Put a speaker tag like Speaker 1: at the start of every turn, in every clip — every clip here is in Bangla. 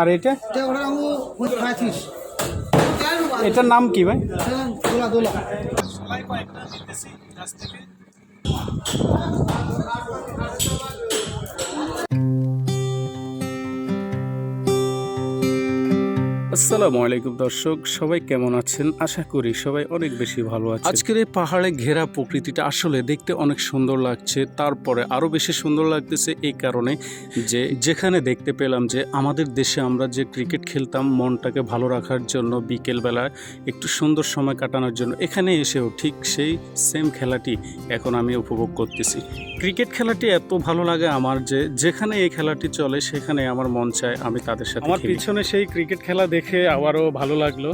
Speaker 1: আর এটা?
Speaker 2: এটা ওটা আমি পঁয়ত্রিশ
Speaker 1: এটার নাম কি ভাই?
Speaker 2: দোলা দোলা
Speaker 1: আসসালামু আলাইকুম দর্শক, সবাই কেমন আছেন? আশা করি সবাই অনেক বেশি ভালো আছে আজকের এই পাহাড়ে ঘেরা প্রকৃতিটা আসলে দেখতে অনেক সুন্দর লাগছে, তারপরে আরও বেশি সুন্দর লাগতেছে এই কারণে যে যেখানে দেখতে পেলাম যে আমাদের দেশে আমরা যে ক্রিকেট খেলতাম মনটাকে ভালো রাখার জন্য বিকেলবেলায় একটু সুন্দর সময় কাটানোর জন্য, এখানে এসেও ঠিক সেই সেম খেলাটি এখন আমি উপভোগ করতেছি। ক্রিকেট খেলাটি এত ভালো লাগে আমার যে যেখানে এই খেলাটি চলে সেখানে আমার মন চায় আমি তাদের সাথে আমার পিছনে সেই ক্রিকেট খেলা দেখে আবারও ভালো লাগল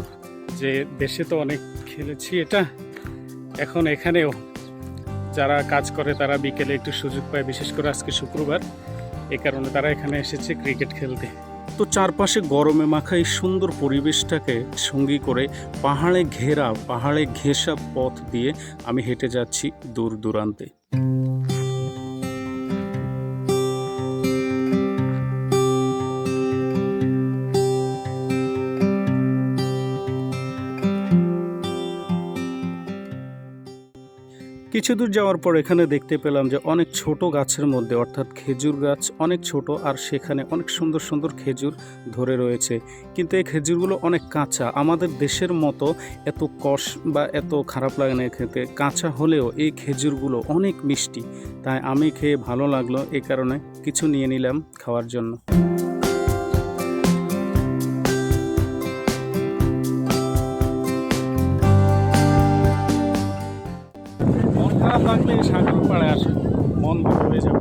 Speaker 1: যে দেশে তো অনেক খেলেছি এটা। এখন এখানেও যারা কাজ করে তারা বিকেলে একটু সুযোগ পায় বিশেষ করে আজকে শুক্রবার। এ কারণে তারা এখানে এসেছে ক্রিকেট খেলতে। তো চারপাশে গরমে মাখা এই সুন্দর পরিবেশটাকে সঙ্গী করে পাহাড়ে ঘেরা পাহাড়ে ঘেঁষা পথ দিয়ে আমি হেঁটে যাচ্ছি দূর দূরান্তে। কিছু দূর যাওয়ার পর এখানে দেখতে পেলাম যে অনেক ছোট গাছের মধ্যে, অর্থাৎ খেজুর গাছ অনেক ছোট আর সেখানে অনেক সুন্দর সুন্দর খেজুর ধরে রয়েছে। কিন্তু এই খেজুরগুলো অনেক কাঁচা। আমাদের দেশের মতো এত কষ বা এত খারাপ লাগে না খেতে কাঁচা হলেও এই খেজুরগুলো অনেক মিষ্টি। তাই আমি খেয়ে ভালো লাগল এই কারণে কিছু নিয়ে নিলাম খাওয়ার জন্য। খারাপ সাগর পাড়ে আসে মন ভালো হয়ে যাবে।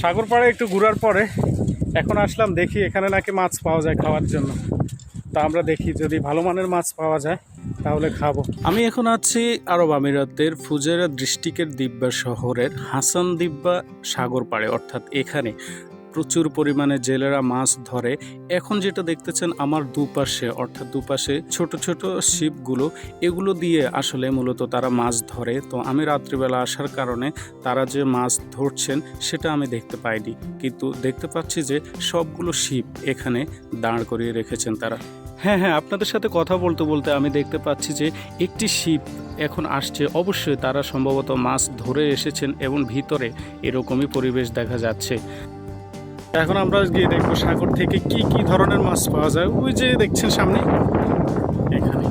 Speaker 1: সাগর পাড়ে একটু ঘুরার পরে এখন আসলাম দেখি এখানে নাকি মাছ পাওয়া যায় খাওয়ার জন্য। তা আমরা দেখি যদি ভালো মানের মাছ পাওয়া যায়, তাহলে খাব। আমি এখন আছি আরব আমিরাতের ফুজেরা ডিস্ট্রিক্টের দিব্যা শহরের হাসান দিব্যা সাগর পাড়ে, অর্থাৎ এখানে। প্রচুর পরিমাণে জেলেরা মাছ ধরে। এখন যেটা দেখতেছেন আমার দুপাশে, অর্থাৎ দুপাশে ছোট ছোট শিপগুলো, এগুলো দিয়ে আসলে মূলত তারা মাছ ধরে। তো আমি রাত্রিবেলা আসার কারণে তারা যে মাছ ধরছেন, সেটা আমি দেখতে পাইনি। কিন্তু দেখতে পাচ্ছি যে সবগুলো শিপ এখানে দাঁড় করিয়ে রেখেছেন তারা। হ্যাঁ হ্যাঁ আপনাদের সাথে কথা বলতে বলতে আমি দেখতে পাচ্ছি যে একটি শিপ এখন আসছে। অবশ্যই তারা সম্ভবত মাছ ধরে এসেছেন এবং ভিতরে এরকমই পরিবেশ দেখা যাচ্ছে। এখন আমরা গিয়ে দেখব সাগর থেকে কি কি ধরনের মাছ পাওয়া যায়। ওই যে দেখছেন সামনে। এখানে।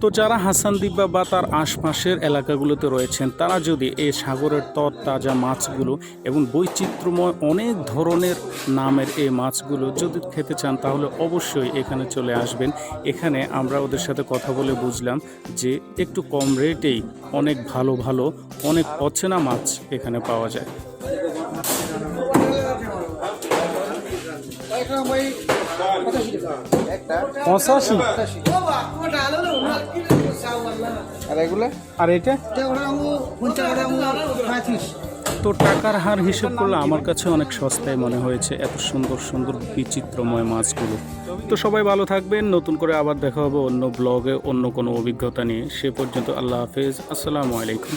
Speaker 1: তো যারা হাসান দিব্যা বা তার আশপাশের এলাকাগুলোতে রয়েছেন, তারা যদি এই সাগরের তর তাজা মাছগুলো এবং বৈচিত্র্যময় অনেক ধরনের নামের এই মাছগুলো যদি খেতে চান, তাহলে অবশ্যই এখানে চলে আসবেন। এখানে আমরা ওদের সাথে কথা বলে বুঝলাম যে একটু কম রেটেই অনেক ভালো ভালো, অনেক অচেনা মাছ এখানে পাওয়া যায়। পঁচাশি।
Speaker 2: আর এগুলো?
Speaker 1: আর এটা? তো টাকার হার হিসেব করলে আমার কাছে অনেক সস্তায় মনে হয়েছে এত সুন্দর সুন্দর বিচিত্রময় মাছগুলো। তো সবাই ভালো থাকবেন নতুন করে আবার দেখা হবে অন্য ব্লগে অন্য কোনো অভিজ্ঞতা নিয়ে। সে পর্যন্ত আল্লাহ হাফেজ আসসালামু আলাইকুম।